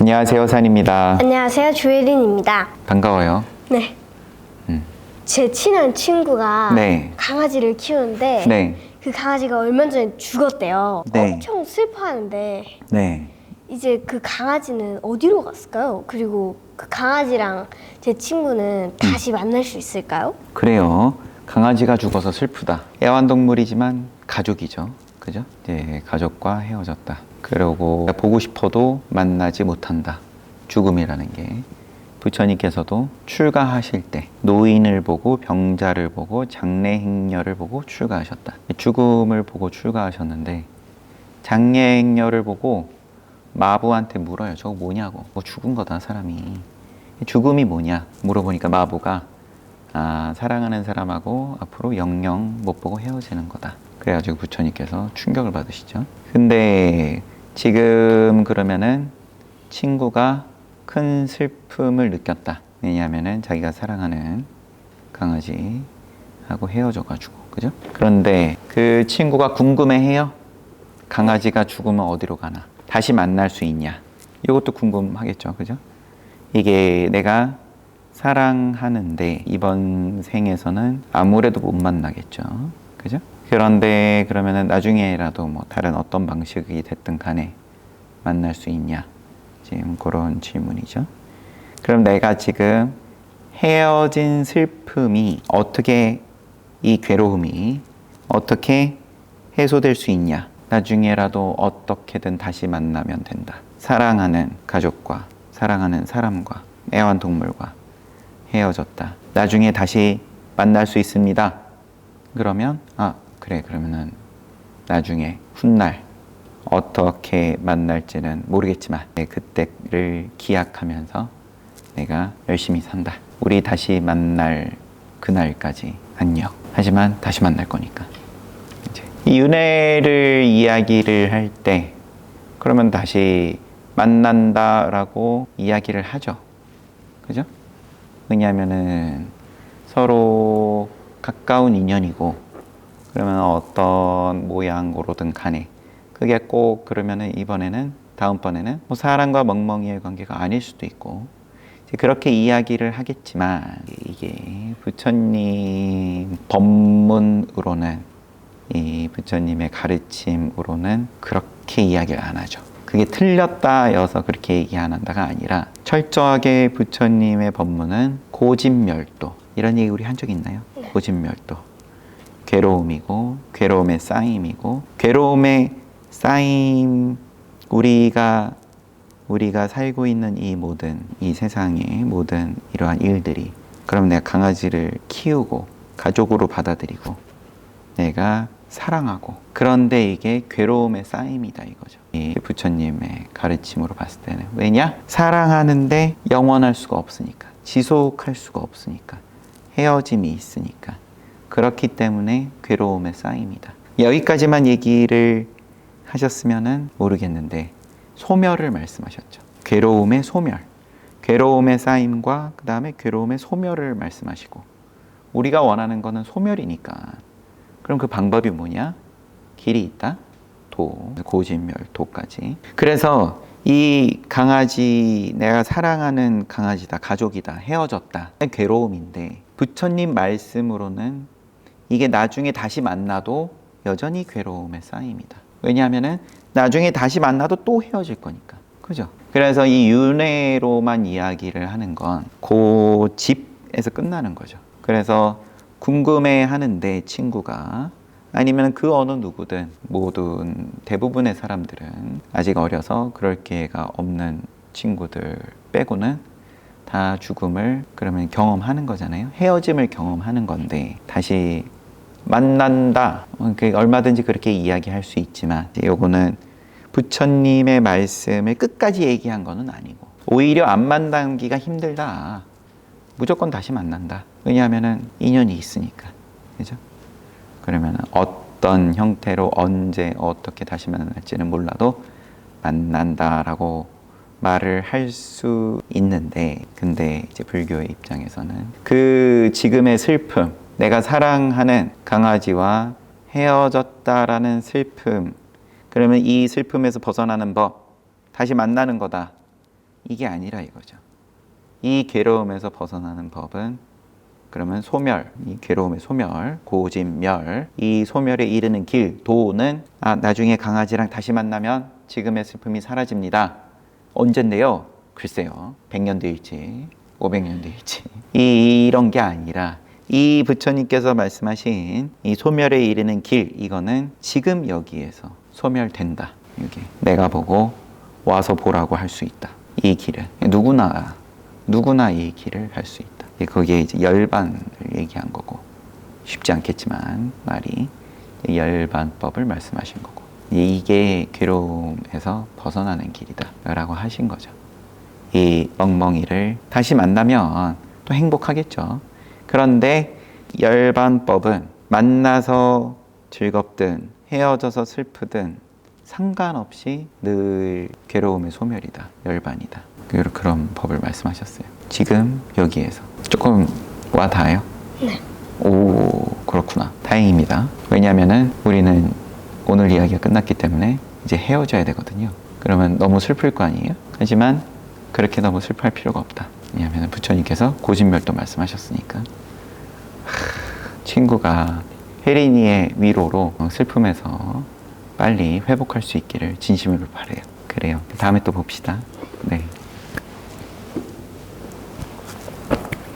안녕하세요, 산입니다. 안녕하세요, 조혜린입니다. 반가워요. 네. 음. 제 친한 친구가 네. 강아지를 키우는데 네, 그 강아지가 얼마 전에 죽었대요. 네. 엄청 슬퍼하는데 네. 이제 그 강아지는 어디로 갔을까요? 그리고 그 강아지랑 제 친구는 다시 만날 수 있을까요? 그래요. 강아지가 죽어서 슬프다. 애완동물이지만 가족이죠. 그죠? 이제 가족과 헤어졌다. 그러고 보고 싶어도 만나지 못한다. 죽음이라는 게. 부처님께서도 출가하실 때 노인을 보고 병자를 보고 장례 행렬을 보고 출가하셨다. 죽음을 보고 출가하셨는데 장례 행렬을 보고 마부한테 물어요. 저거 뭐냐고. 뭐 죽은 거다 사람이. 죽음이 뭐냐 물어보니까 마부가 아, 사랑하는 사람하고 앞으로 영영 못 보고 헤어지는 거다. 그래가지고 부처님께서 충격을 받으시죠. 근데 지금 그러면은 친구가 큰 슬픔을 느꼈다. 왜냐하면은 자기가 사랑하는 강아지하고 헤어져가지고, 그죠? 그런데 그 친구가 궁금해해요. 강아지가 죽으면 어디로 가나? 다시 만날 수 있냐? 이것도 궁금하겠죠, 그죠? 이게 내가 사랑하는데 이번 생에서는 아무래도 못 만나겠죠. 그죠? 그런데 그러면은 나중에라도 뭐 다른 어떤 방식이 됐든 간에 만날 수 있냐? 지금 그런 질문이죠. 그럼 내가 지금 헤어진 슬픔이 어떻게 이 괴로움이 어떻게 해소될 수 있냐? 나중에라도 어떻게든 다시 만나면 된다. 사랑하는 가족과 사랑하는 사람과 애완동물과 헤어졌다. 나중에 다시 만날 수 있습니다. 그러면 아 그래 그러면은 나중에 훗날 어떻게 만날지는 모르겠지만 내 그때를 기약하면서 내가 열심히 산다. 우리 다시 만날 그날까지 안녕. 하지만 다시 만날 거니까. 이제 이 윤회를 이야기를 할 때 그러면 다시 만난다라고 이야기를 하죠. 그죠? 왜냐하면은 서로 가까운 인연이고 그러면 어떤 모양으로든 간에 그게 꼭 그러면은 이번에는 다음번에는 뭐 사람과 멍멍이의 관계가 아닐 수도 있고 그렇게 이야기를 하겠지만 이게 부처님 법문으로는 이 부처님의 가르침으로는 그렇게 이야기를 안 하죠. 그게 틀렸다여서 그렇게 얘기 안 한다가 아니라 철저하게 부처님의 법문은 고집멸도 이런 얘기 우리 한 적 있나요? 고집멸도 괴로움이고 괴로움의 쌓임이고 괴로움의 쌓임 우리가 우리가 살고 있는 이 모든 이 세상의 모든 이러한 일들이 그럼 내가 강아지를 키우고 가족으로 받아들이고 내가 사랑하고 그런데 이게 괴로움의 쌓임이다 이거죠. 이 부처님의 가르침으로 봤을 때는 왜냐? 사랑하는데 영원할 수가 없으니까 지속할 수가 없으니까 헤어짐이 있으니까 그렇기 때문에 괴로움의 쌓임이다. 여기까지만 얘기를 하셨으면은 모르겠는데 소멸을 말씀하셨죠. 괴로움의 소멸, 괴로움의 쌓임과 그 다음에 괴로움의 소멸을 말씀하시고 우리가 원하는 거는 소멸이니까 그럼 그 방법이 뭐냐? 길이 있다. 도, 고진멸, 도까지. 그래서 이 강아지, 내가 사랑하는 강아지다, 가족이다, 헤어졌다. 괴로움인데, 부처님 말씀으로는 이게 나중에 다시 만나도 여전히 괴로움의 쌓임이다. 왜냐하면은 나중에 다시 만나도 또 헤어질 거니까. 그죠? 그래서 이 윤회로만 이야기를 하는 건 고집에서 끝나는 거죠. 그래서 궁금해 하는데 친구가 아니면 그 어느 누구든 모든 대부분의 사람들은 아직 어려서 그럴 기회가 없는 친구들 빼고는 다 죽음을 그러면 경험하는 거잖아요. 헤어짐을 경험하는 건데 다시 만난다. 그 얼마든지 그렇게 이야기할 수 있지만 요거는 부처님의 말씀을 끝까지 얘기한 거는 아니고 오히려 안 만나기가 힘들다. 무조건 다시 만난다. 왜냐하면은 인연이 있으니까. 그죠? 그러면 어떤 형태로 언제 어떻게 다시 만날지는 몰라도 만난다라고 말을 할 수 있는데 근데 이제 불교의 입장에서는 그 지금의 슬픔 내가 사랑하는 강아지와 헤어졌다라는 슬픔 그러면 이 슬픔에서 벗어나는 법 다시 만나는 거다 이게 아니라 이거죠. 이 괴로움에서 벗어나는 법은 그러면 소멸, 이 괴로움의 소멸, 고짐멸, 이 소멸에 이르는 길, 도는 아, 나중에 강아지랑 다시 만나면 지금의 슬픔이 사라집니다. 언젠데요? 글쎄요. 100년 뒤일지, 500년 뒤일지. 이, 이런 게 아니라 이 부처님께서 말씀하신 이 소멸에 이르는 길, 이거는 지금 여기에서 소멸된다. 여기 내가 보고 와서 보라고 할 수 있다. 이 길은 누구나 누구나 이 길을 할수 있다. 거기에 이제 열반을 얘기한 거고 쉽지 않겠지만 말이 열반법을 말씀하신 거고 이게 괴로움에서 벗어나는 길이다라고 하신 거죠. 이 멍멍이를 다시 만나면 또 행복하겠죠. 그런데 열반법은 만나서 즐겁든 헤어져서 슬프든 상관없이 늘 괴로움의 소멸이다. 열반이다. 그- 그런 법을 말씀하셨어요. 지금 여기에서 조금 와 닿아요? 네. 오 그렇구나. 다행입니다. 왜냐하면은 우리는 오늘 이야기가 끝났기 때문에 이제 헤어져야 되거든요. 그러면 너무 슬플 거 아니에요? 하지만 그렇게 너무 슬퍼할 필요가 없다. 왜냐하면 부처님께서 고진멸도 말씀하셨으니까 하, 친구가 혜린이의 위로로 슬픔에서 빨리 회복할 수 있기를 진심으로 바래요. 그래요. 다음에 또 봅시다. 네.